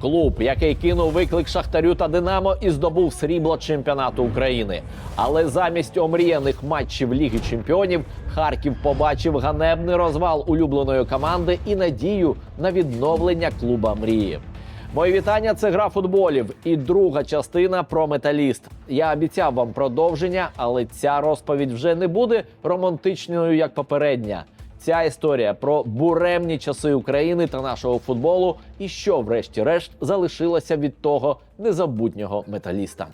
Клуб, який кинув виклик Шахтарю та Динамо і здобув срібло чемпіонату України. Але замість омріяних матчів Ліги Чемпіонів Харків побачив ганебний розвал улюбленої команди і надію на відновлення клуба мрії. Мої вітання. Це гра футболів і друга частина про металіст. Я обіцяв вам продовження, але ця розповідь вже не буде романтичною як попередня. Ця історія про буремні часи України та нашого футболу, і що, врешті-решт, залишилося від того незабутнього металіста.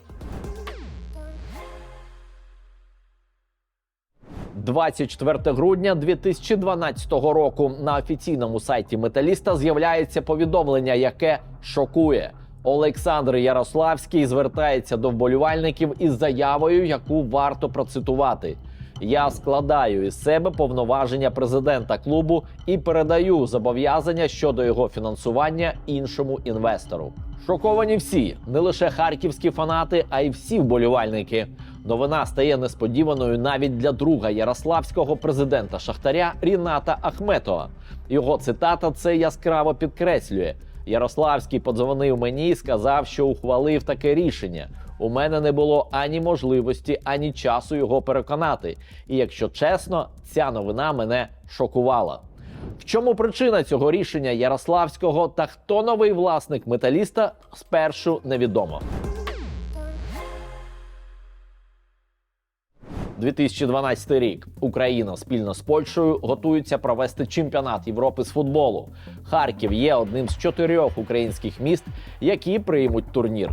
24 грудня 2012 року на офіційному сайті Металіста з'являється повідомлення, яке шокує. Олександр Ярославський звертається до вболівальників із заявою, яку варто процитувати. Я складаю із себе повноваження президента клубу і передаю зобов'язання щодо його фінансування іншому інвестору. Шоковані всі, не лише харківські фанати, а й всі вболівальники. Новина стає несподіваною навіть для друга ярославського президента Шахтаря Ріната Ахметова. Його цитата це яскраво підкреслює. Ярославський подзвонив мені і сказав, що ухвалив таке рішення. У мене не було ані можливості, ані часу його переконати. І якщо чесно, ця новина мене шокувала. В чому причина цього рішення Ярославського та хто новий власник металіста спершу невідомо. 2012 рік Україна спільно з Польщею готується провести чемпіонат Європи з футболу. Харків є одним з чотирьох українських міст, які приймуть турнір.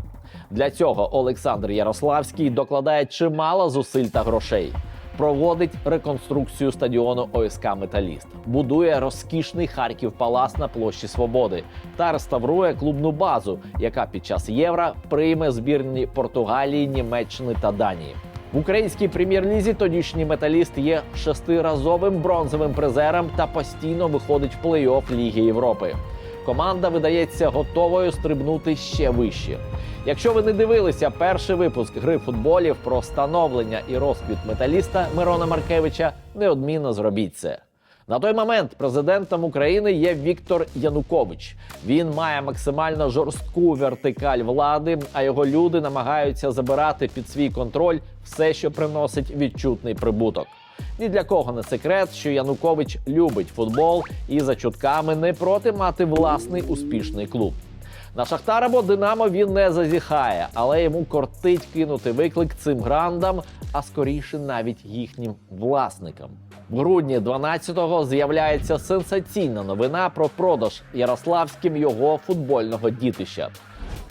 Для цього Олександр Ярославський докладає чимало зусиль та грошей. Проводить реконструкцію стадіону ОСК Металіст, будує розкішний Харків Палас на площі Свободи та реставрує клубну базу, яка під час євро прийме збірні Португалії, Німеччини та Данії. В українській прем'єр-лізі тодішній металіст є шестиразовим бронзовим призером та постійно виходить в плей-офф Ліги Європи. Команда видається готовою стрибнути ще вище. Якщо ви не дивилися перший випуск гри футболів про становлення і розквіт металіста Мирона Маркевича, неодмінно зробіть це. На той момент президентом України є Віктор Янукович. Він має максимально жорстку вертикаль влади, а його люди намагаються забирати під свій контроль все, що приносить відчутний прибуток. Ні для кого не секрет, що Янукович любить футбол і за чутками не проти мати власний успішний клуб. На Шахтар або Динамо він не зазіхає, але йому кортить кинути виклик цим грандам, а скоріше навіть їхнім власникам. В грудні 12-го з'являється сенсаційна новина про продаж Ярославським його футбольного дітища.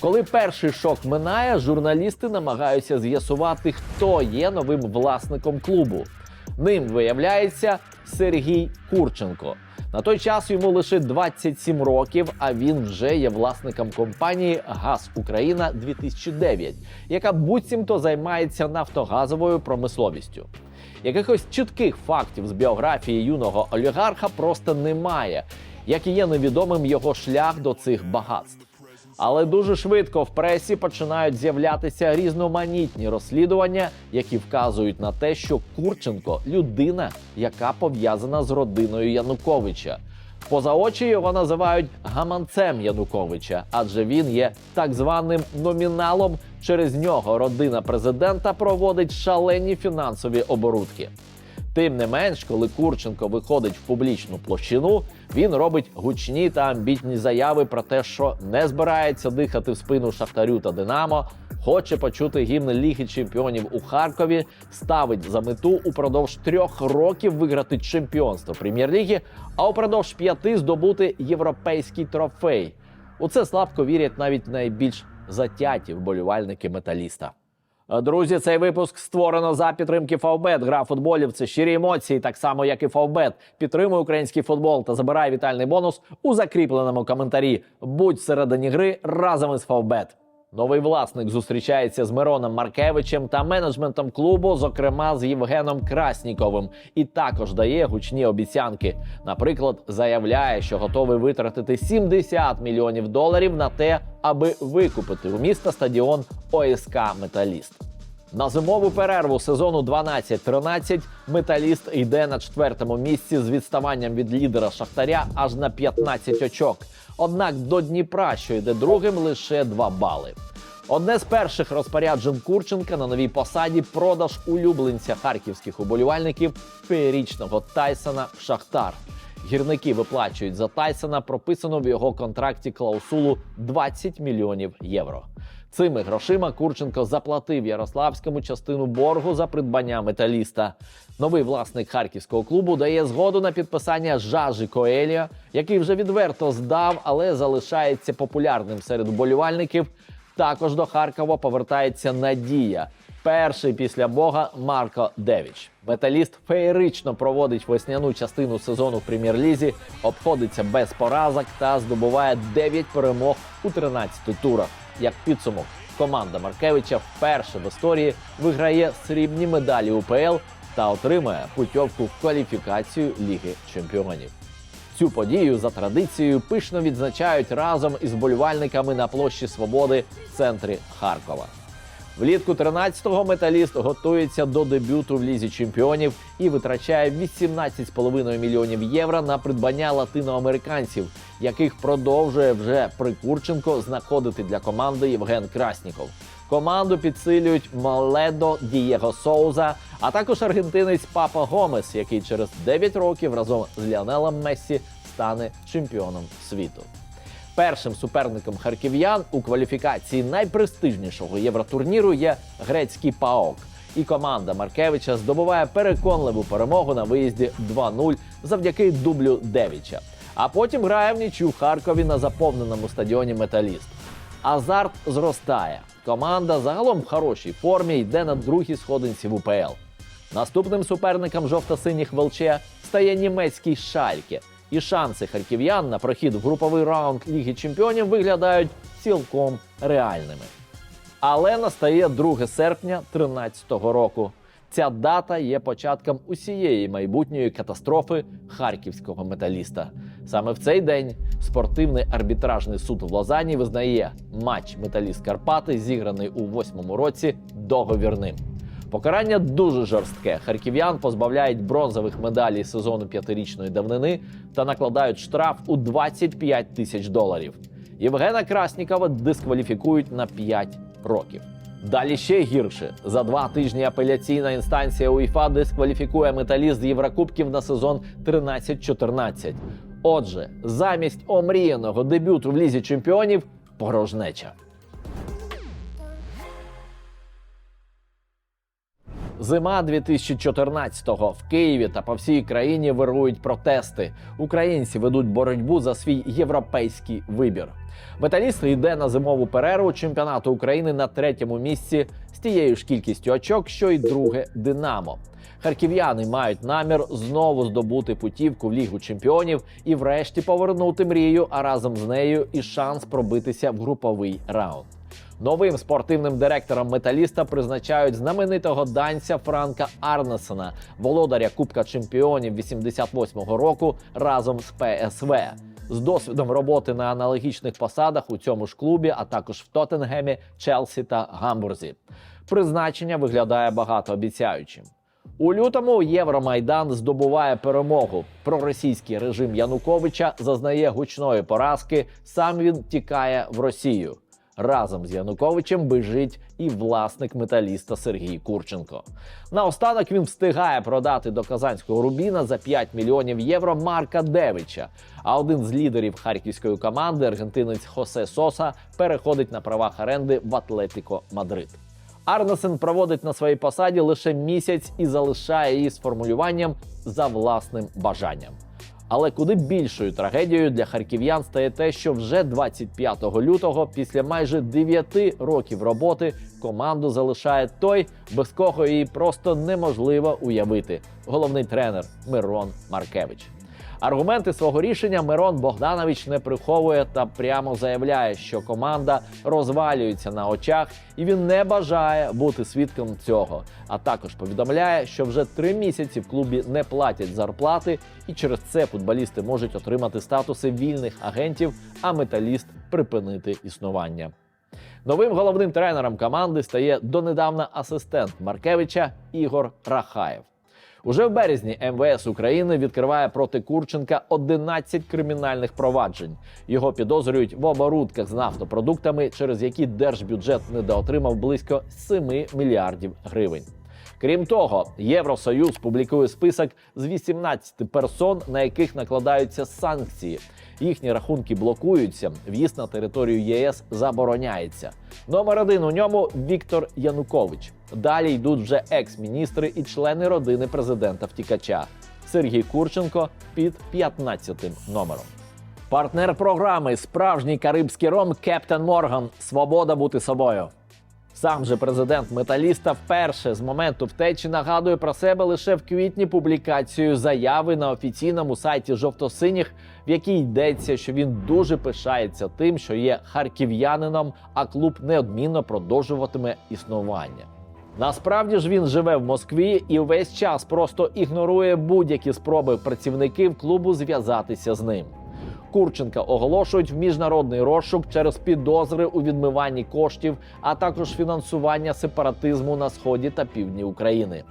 Коли перший шок минає, журналісти намагаються з'ясувати, хто є новим власником клубу. Ним виявляється Сергій Курченко. На той час йому лише 27 років, а він вже є власником компанії Газ Україна 2009, яка буцімто займається нафтогазовою промисловістю. Якихось чітких фактів з біографії юного олігарха просто немає, як і є невідомим його шлях до цих багатств. Але дуже швидко в пресі починають з'являтися різноманітні розслідування, які вказують на те, що Курченко людина, яка пов'язана з родиною Януковича. Поза очі його називають гаманцем Януковича, адже він є так званим номіналом. Через нього родина президента проводить шалені фінансові оборудки. Тим не менш, коли Курченко виходить в публічну площину, він робить гучні та амбітні заяви про те, що не збирається дихати в спину Шахтарю та Динамо, хоче почути гімн Ліги Чемпіонів у Харкові, ставить за мету упродовж трьох років виграти чемпіонство прем'єр-ліги, а упродовж п'яти здобути європейський трофей. У це слабко вірять навіть найбільш затяті вболівальники металіста. Друзі, цей випуск створено за підтримки Фавбет. Гра футболів це щирі емоції, так само як і Фавбет. Підтримуй український футбол та забирай вітальний бонус у закріпленому коментарі. Будь всередині гри разом із Фавбет. Новий власник зустрічається з Мироном Маркевичем та менеджментом клубу, зокрема з Євгеном Красніковим, і також дає гучні обіцянки. Наприклад, заявляє, що готовий витратити 70 мільйонів доларів на те, аби викупити у міста стадіон ОСК Металіст. На зимову перерву сезону 12-13 металіст йде на четвертому місці з відставанням від лідера Шахтаря аж на 15 очок. Однак до Дніпра, що йде другим, лише 2 бали. Одне з перших розпоряджень Курченка на новій посаді продаж улюбленця харківських уболівальників феєрічного Тайсона в Шахтар. Гірники виплачують за Тайсона прописану в його контракті клаусулу 20 мільйонів євро. Цими грошима Курченко заплатив Ярославському частину боргу за придбання металіста. Новий власник харківського клубу дає згоду на підписання Жажі Коелія, який вже відверто здав, але залишається популярним серед вболівальників. Також до Харкова повертається Надія. Перший після Бога Марко Девіч. Металіст феєрично проводить весняну частину сезону в прем'єр-лізі, обходиться без поразок та здобуває 9 перемог у 13 турах. Як підсумок, команда Маркевича вперше в історії виграє срібні медалі УПЛ та отримає путьовку в кваліфікацію Ліги Чемпіонів. Цю подію за традицією пишно відзначають разом із болівальниками на площі Свободи в центрі Харкова. Влітку 13-го металіст готується до дебюту в лізі чемпіонів і витрачає 18,5 мільйонів євро на придбання латиноамериканців, яких продовжує вже Прикурченко знаходити для команди Євген Красніков. Команду підсилюють Маледо Дієго Соуза, а також аргентинець Папа Гомес, який через 9 років разом з Ліонелем Мессі стане чемпіоном світу. Першим суперником харків'ян у кваліфікації найпрестижнішого євротурніру є грецький ПАОК. І команда Маркевича здобуває переконливу перемогу на виїзді 2-0 завдяки дублю Девіча. А потім грає в нічю в Харкові на заповненому стадіоні Металіст. Азарт зростає. Команда загалом в хорошій формі йде на другій сходинці в УПЛ. Наступним суперником жовто-синіх Велче стає німецький Шальке. І шанси харків'ян на прохід в груповий раунд Ліги Чемпіонів виглядають цілком реальними. Але настає 2 серпня 2013 року. Ця дата є початком усієї майбутньої катастрофи харківського металіста. Саме в цей день спортивний арбітражний суд в Лозані визнає матч Металіст Карпати, зіграний у восьмому році, договірним. Покарання дуже жорстке. Харків'ян позбавляють бронзових медалей сезону п'ятирічної давнини та накладають штраф у 25 тисяч доларів. Євгена Краснікова дискваліфікують на 5 років. Далі ще гірше. За два тижні апеляційна інстанція УЄФА дискваліфікує металіст Єврокубків на сезон 13-14. Отже, замість омріяного дебюту в лізі чемпіонів порожнеча. Зима 2014-го в Києві та по всій країні вирують протести. Українці ведуть боротьбу за свій європейський вибір. Металіст йде на зимову перерву чемпіонату України на третьому місці з тією ж кількістю очок, що й друге Динамо. Харків'яни мають намір знову здобути путівку в Лігу чемпіонів і, врешті, повернути мрію, а разом з нею і шанс пробитися в груповий раунд. Новим спортивним директором металіста призначають знаменитого данця Франка Арнесена, володаря Кубка чемпіонів 88-го року разом з ПСВ. З досвідом роботи на аналогічних посадах у цьому ж клубі, а також в Тоттенгемі, Челсі та Гамбурзі. Призначення виглядає багатообіцяючим. У лютому Євромайдан здобуває перемогу. Проросійський режим Януковича зазнає гучної поразки. Сам він тікає в Росію. Разом з Януковичем бежить і власник металіста Сергій Курченко. Наостанок він встигає продати до казанського рубіна за 5 мільйонів євро Марка Девича. А один з лідерів харківської команди, аргентинець Хосе Соса, переходить на правах оренди в Атлетико Мадрид. Арнесен проводить на своїй посаді лише місяць і залишає її з формулюванням за власним бажанням. Але куди більшою трагедією для харків'ян стає те, що вже 25 лютого, після майже 9 років роботи, команду залишає той, без кого її просто неможливо уявити. Головний тренер Мирон Маркевич. Аргументи свого рішення Мирон Богданович не приховує та прямо заявляє, що команда розвалюється на очах, і він не бажає бути свідком цього. А також повідомляє, що вже три місяці в клубі не платять зарплати, і через це футболісти можуть отримати статуси вільних агентів, а металіст припинити існування. Новим головним тренером команди стає донедавна асистент Маркевича Ігор Рахаєв. Уже в березні МВС України відкриває проти Курченка 11 кримінальних проваджень. Його підозрюють в оборудках з нафтопродуктами, через які держбюджет недоотримав близько 7 мільярдів гривень. Крім того, Євросоюз публікує список з 18 персон, на яких накладаються санкції. Їхні рахунки блокуються, в'їзд на територію ЄС забороняється. Номер один у ньому Віктор Янукович. Далі йдуть вже екс-міністри і члени родини президента втікача Сергій Курченко під 15 номером. Партнер програми справжній карибський ром Кептен Морган. Свобода бути собою. Сам же президент металіста вперше з моменту втечі нагадує про себе лише в квітні публікацію заяви на офіційному сайті жовто-синіх, в якій йдеться, що він дуже пишається тим, що є харків'янином, а клуб неодмінно продовжуватиме існування. Насправді ж він живе в Москві і весь час просто ігнорує будь-які спроби працівників клубу зв'язатися з ним. Курченка оголошують в міжнародний розшук через підозри у відмиванні коштів, а також фінансування сепаратизму на сході та півдні України.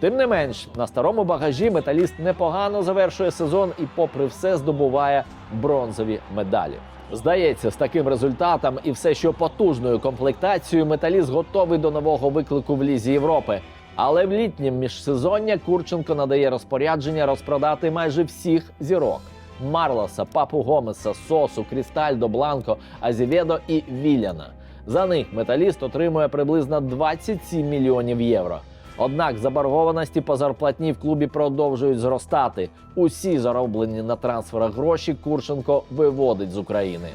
Тим не менш, на старому багажі металіст непогано завершує сезон і, попри все, здобуває бронзові медалі. Здається, з таким результатом і все ще потужною комплектацією металіст готовий до нового виклику в Лізі Європи. Але в літнім міжсезоння Курченко надає розпорядження розпродати майже всіх зірок. Марлоса, Папу Гомеса, Сосу, Крістальдо, Бланко, Азіведо і Віляна. За них металіст отримує приблизно 27 мільйонів євро. Однак заборгованості по зарплатні в клубі продовжують зростати. Усі зароблені на трансферах гроші Курченко виводить з України.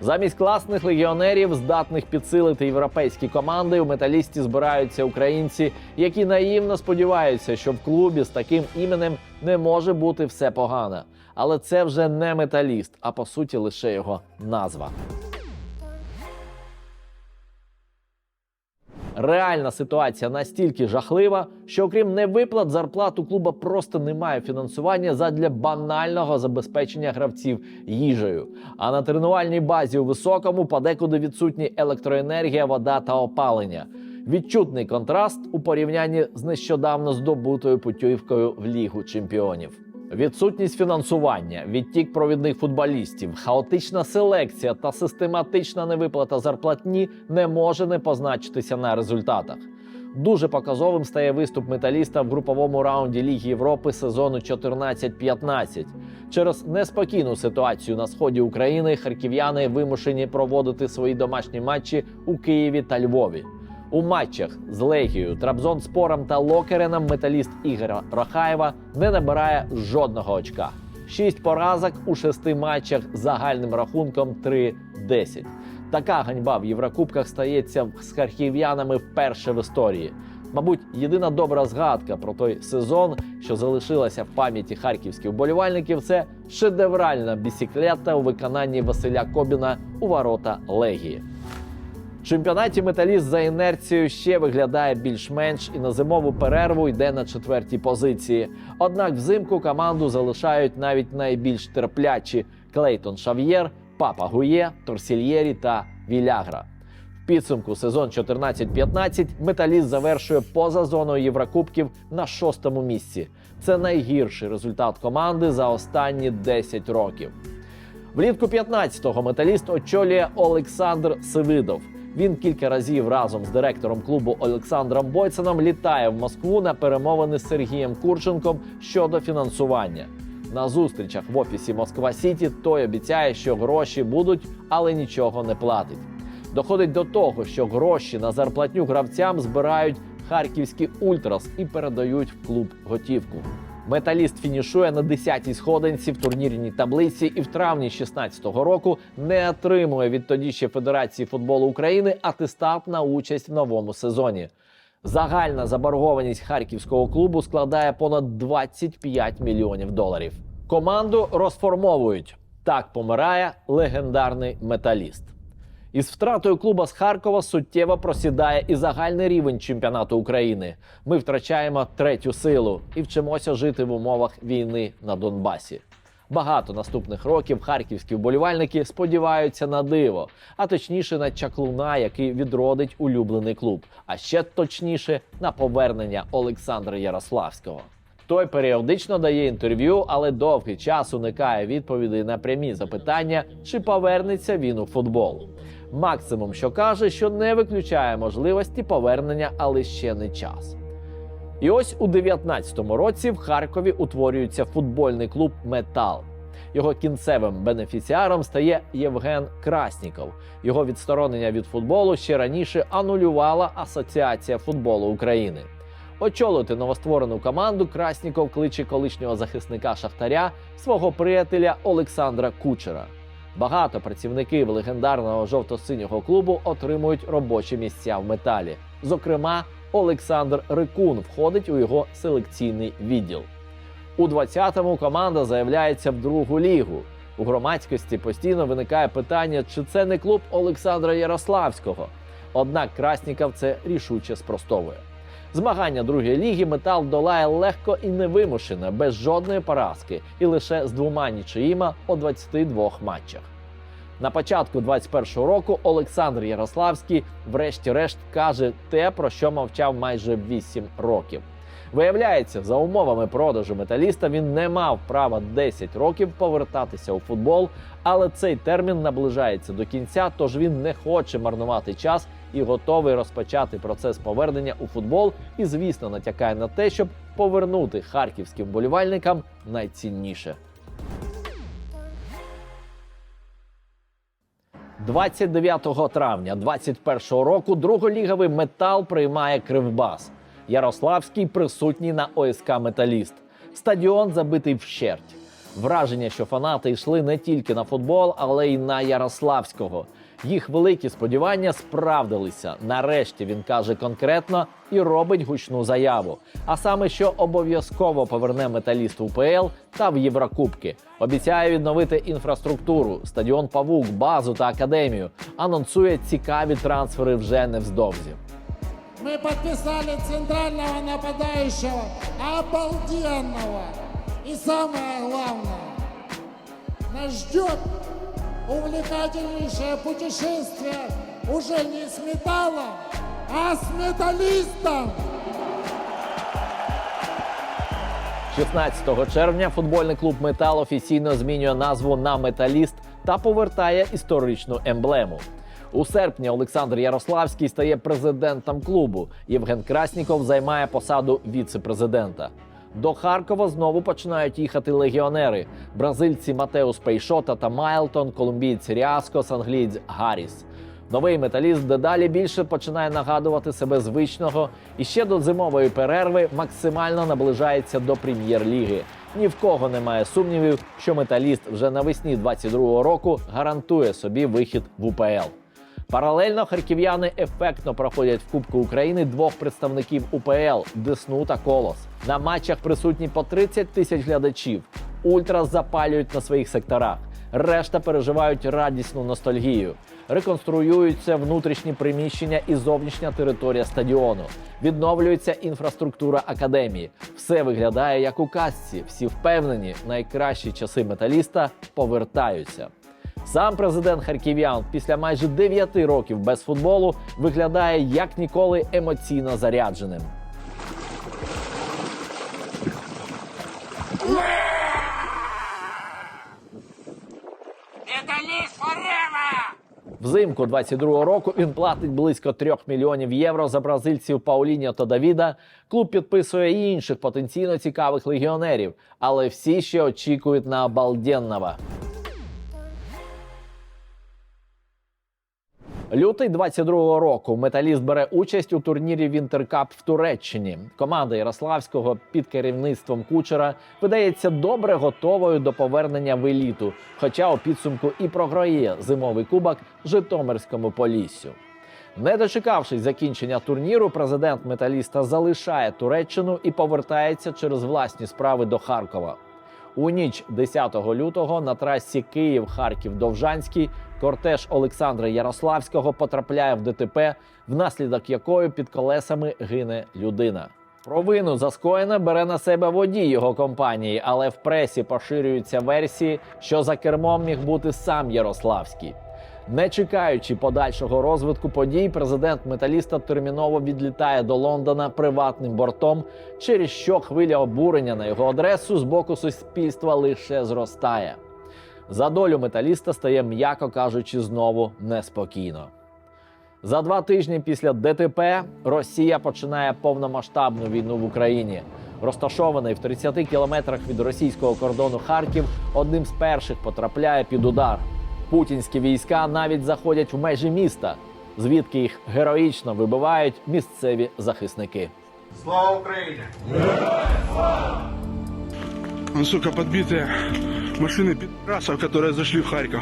Замість класних легіонерів, здатних підсилити європейські команди, у металісті збираються українці, які наївно сподіваються, що в клубі з таким іменем не може бути все погано. Але це вже не металіст, а по суті лише його назва. Реальна ситуація настільки жахлива, що окрім невиплат зарплат у клуба просто немає фінансування задля банального забезпечення гравців їжею. А на тренувальній базі у високому подекуди відсутні електроенергія, вода та опалення. Відчутний контраст у порівнянні з нещодавно здобутою путівкою в Лігу чемпіонів. Відсутність фінансування, відтік провідних футболістів, хаотична селекція та систематична невиплата зарплатні не може не позначитися на результатах. Дуже показовим стає виступ металіста в груповому раунді Ліги Європи сезону 14-15. Через неспокійну ситуацію на сході України харків'яни вимушені проводити свої домашні матчі у Києві та Львові. У матчах з Легією, Трабзонспором та Локереном металіст Ігоря Рахаєва не набирає жодного очка. Шість поразок у шести матчах загальним рахунком 3-10. Така ганьба в Єврокубках стається з харків'янами вперше в історії. Мабуть, єдина добра згадка про той сезон, що залишилася в пам'яті харківських вболівальників, це шедевральна бісіклета у виконанні Василя Кобіна у ворота Легії. Чемпіонаті металіст за інерцією ще виглядає більш-менш і на зимову перерву йде на четвертій позиції. Однак взимку команду залишають навіть найбільш терплячі Клейтон Шав'єр, Папа Гує, Торсільєрі та Вілягра. В підсумку сезон 14-15 металіст завершує поза зоною Єврокубків на шостому місці. Це найгірший результат команди за останні 10 років. Влітку 15-го металіст очолює Олександр Сивидов. Він кілька разів разом з директором клубу Олександром Бойценом літає в Москву на перемовини з Сергієм Курченком щодо фінансування. На зустрічах в офісі Москва Сіті той обіцяє, що гроші будуть, але нічого не платить. Доходить до того, що гроші на зарплатню гравцям збирають харківські ультрас і передають в клуб готівку. Металіст фінішує на 10-й сходинці в турнірній таблиці і в травні 16-го року не отримує від тоді ще Федерації футболу України атестат на участь в новому сезоні. Загальна заборгованість харківського клубу складає понад 25 мільйонів доларів. Команду розформовують. Так помирає легендарний металіст. Із втратою клуба з Харкова суттєво просідає і загальний рівень чемпіонату України. Ми втрачаємо третю силу і вчимося жити в умовах війни на Донбасі. Багато наступних років харківські вболівальники сподіваються на диво, а точніше на чаклуна, який відродить улюблений клуб, а ще точніше на повернення Олександра Ярославського. Той періодично дає інтерв'ю, але довгий час уникає відповідей на прямі запитання, чи повернеться він у футбол. Максимум, що каже, що не виключає можливості повернення, але ще не час. І ось у 19-му році в Харкові утворюється футбольний клуб Метал. Його кінцевим бенефіціаром стає Євген Красніков. Його відсторонення від футболу ще раніше анулювала Асоціація футболу України. Очолити новостворену команду Красніков кличе колишнього захисника Шахтаря свого приятеля Олександра Кучера. Багато працівників легендарного жовто-синього клубу отримують робочі місця в металі. Зокрема, Олександр Рикун входить у його селекційний відділ. У 20-му команда заявляється в другу лігу. У громадськості постійно виникає питання, чи це не клуб Олександра Ярославського. Однак Красніков це рішуче спростовує. Змагання другої ліги метал долає легко і невимушено, без жодної поразки, і лише з двома нічиїма у 22 матчах. На початку 21-го року Олександр Ярославський, врешті-решт, каже те, про що мовчав майже 8 років. Виявляється, за умовами продажу металіста він не мав права 10 років повертатися у футбол, але цей термін наближається до кінця, тож він не хоче марнувати час і готовий розпочати процес повернення у футбол. І, звісно, натякає на те, щоб повернути харківським болівальникам найцінніше. 29 травня 21 року друголіговий метал приймає Кривбас. Ярославський присутній на ОСК Металіст. Стадіон забитий вщерть. Враження, що фанати йшли не тільки на футбол, але й на Ярославського. Їх великі сподівання справдилися. Нарешті він каже конкретно і робить гучну заяву. А саме, що обов'язково поверне металіст УПЛ та в Єврокубки. Обіцяє відновити інфраструктуру, стадіон Павук, базу та академію. Анонсує цікаві трансфери вже невздовзі. Мы подписали центрального нападающего, обалденного. И самое главное, нас ждет увлекательнейшее путешествие уже не с металлом, а с металлистом. 16 червня футбольний клуб Метал офіційно змінює назву на Металіст та повертає історичну емблему. У серпні Олександр Ярославський стає президентом клубу. Євген Красніков займає посаду віце-президента. До Харкова знову починають їхати легіонери: бразильці Матеус Пейшота та Майлтон, колумбієць Ріаскос, англієць Гарріс. Новий металіст дедалі більше починає нагадувати себе звичного і ще до зимової перерви максимально наближається до прем'єр-ліги. Ні в кого немає сумнівів, що металіст вже навесні 22-го року гарантує собі вихід в УПЛ. Паралельно харків'яни ефектно проходять в Кубку України двох представників УПЛ Десну та Колос. На матчах присутні по 30 тисяч глядачів. Ультра запалюють на своїх секторах. Решта переживають радісну ностальгію. Реконструюються внутрішні приміщення і зовнішня територія стадіону. Відновлюється інфраструктура академії. Все виглядає як у казці. Всі впевнені, найкращі часи металіста повертаються. Сам президент харків'ян після майже 9 років без футболу виглядає як ніколи емоційно зарядженим. Взимку 22-го року він платить близько 3 мільйонів євро за бразильців Пауліньо та Давіда. Клуб підписує і інших потенційно цікавих легіонерів, але всі ще очікують на обалденного. Лютий 22-го року металіст бере участь у турнірі Вінтеркап в Туреччині. Команда Ярославського під керівництвом кучера видається добре готовою до повернення в еліту, хоча у підсумку і програє зимовий кубок Житомирському Поліссю. Не дочекавшись закінчення турніру, президент металіста залишає Туреччину і повертається через власні справи до Харкова. У ніч 10 лютого на трасі Київ-Харків-Довжанський кортеж Олександра Ярославського потрапляє в ДТП, внаслідок якої під колесами гине людина. Провину за скоєне бере на себе водій його компанії, але в пресі поширюються версії, що за кермом міг бути сам Ярославський. Не чекаючи подальшого розвитку подій, президент металіста терміново відлітає до Лондона приватним бортом, через що хвиля обурення на його адресу з боку суспільства лише зростає. За долю металіста стає, м'яко кажучи, знову неспокійно. За два тижні після ДТП Росія починає повномасштабну війну в Україні. Розташований в 30 кілометрах від російського кордону Харків, одним з перших потрапляє під удар. Путінські війська навіть заходять в межі міста, звідки їх героїчно вибивають місцеві захисники. Слава Україні! Ну, сука, подбитые машины пидорасов, которые зашли в Харьков.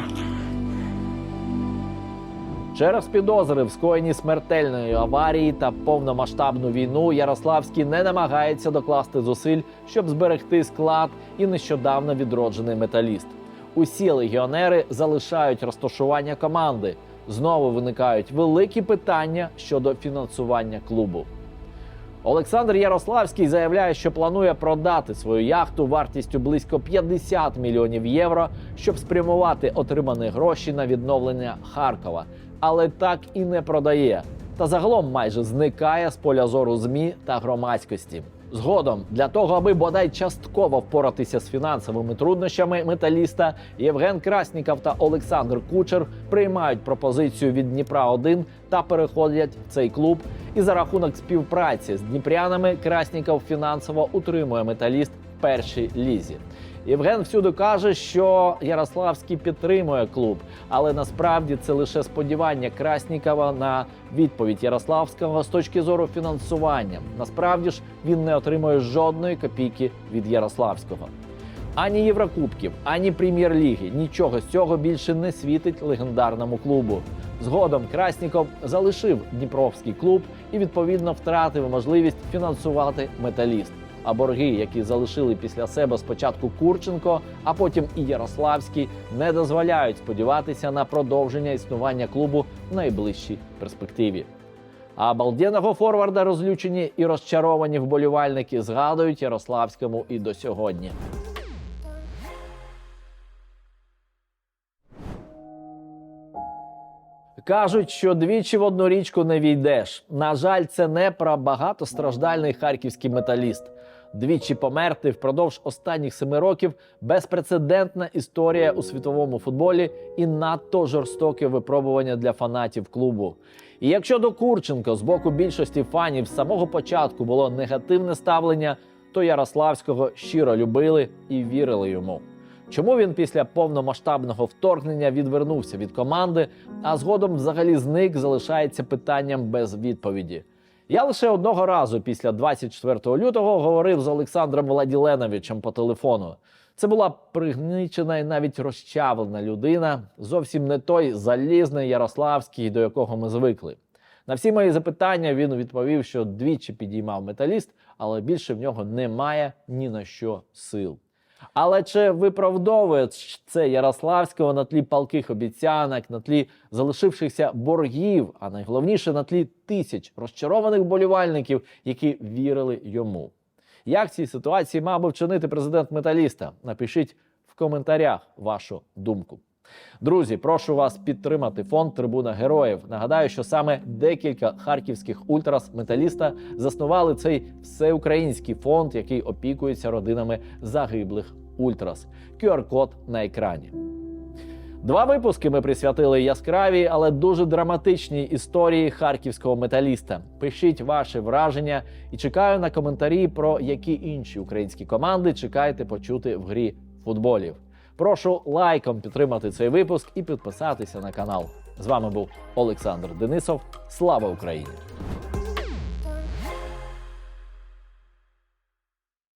Через підозри в скоєнні смертельної аварії та повномасштабну війну Ярославський не намагається докласти зусиль, щоб зберегти склад і нещодавно відроджений металіст. Усі легіонери залишають розташування команди. Знову виникають великі питання щодо фінансування клубу. Олександр Ярославський заявляє, що планує продати свою яхту вартістю близько 50 мільйонів євро, щоб спрямувати отримані гроші на відновлення Харкова, але так і не продає. Та загалом майже зникає з поля зору змі та громадськості. Згодом для того, аби бодай частково впоратися з фінансовими труднощами металіста, Євген Красніков та Олександр Кучер приймають пропозицію від Дніпра 1 та переходять в цей клуб. І за рахунок співпраці з дніпрянами Красніков фінансово утримує металіст в першій лізі. Євген всюди каже, що Ярославський підтримує клуб, але насправді це лише сподівання Краснікова на відповідь Ярославського з точки зору фінансування. Насправді ж він не отримує жодної копійки від Ярославського. Ані Єврокубків, ані прем'єр-ліги нічого з цього більше не світить легендарному клубу. Згодом Красніков залишив Дніпровський клуб і відповідно втратив можливість фінансувати металіст. А борги, які залишили після себе спочатку Курченко, а потім і Ярославський, не дозволяють сподіватися на продовження існування клубу в найближчій перспективі. А обалденного форварда розлючені і розчаровані вболівальники згадують Ярославському і до сьогодні. Кажуть, що двічі в одну річку не війдеш. На жаль, це не про багатостраждальний харківський металіст. Двічі померти впродовж останніх семи років безпрецедентна історія у світовому футболі і надто жорстоке випробування для фанатів клубу. І якщо до Курченко з боку більшості фанів з самого початку було негативне ставлення, то Ярославського щиро любили і вірили йому. Чому він після повномасштабного вторгнення відвернувся від команди, а згодом взагалі зник, залишається питанням без відповіді. Я лише одного разу після 24 лютого говорив з Олександром Владіленовичем по телефону. Це була пригничена і навіть розчавлена людина, зовсім не той залізний Ярославський, до якого ми звикли. На всі мої запитання він відповів, що двічі підіймав металіст, але більше в нього немає ні на що сил. Але чи виправдовує це Ярославського на тлі палких обіцянок, на тлі залишившихся боргів, а найголовніше на тлі тисяч розчарованих болівальників, які вірили йому? Як в цій ситуації мав би вчинити президент металіста? Напишіть в коментарях вашу думку. Друзі, прошу вас підтримати фонд Трибуна Героїв. Нагадаю, що саме декілька харківських ультрас металіста заснували цей всеукраїнський фонд, який опікується родинами загиблих ультрас. QR-код на екрані. Два випуски ми присвятили яскравій, але дуже драматичній історії харківського металіста. Пишіть ваші враження і чекаю на коментарі про які інші українські команди чекаєте почути в грі футболів. Прошу лайком підтримати цей випуск і підписатися на канал. З вами був Олександр Денисов. Слава Україні!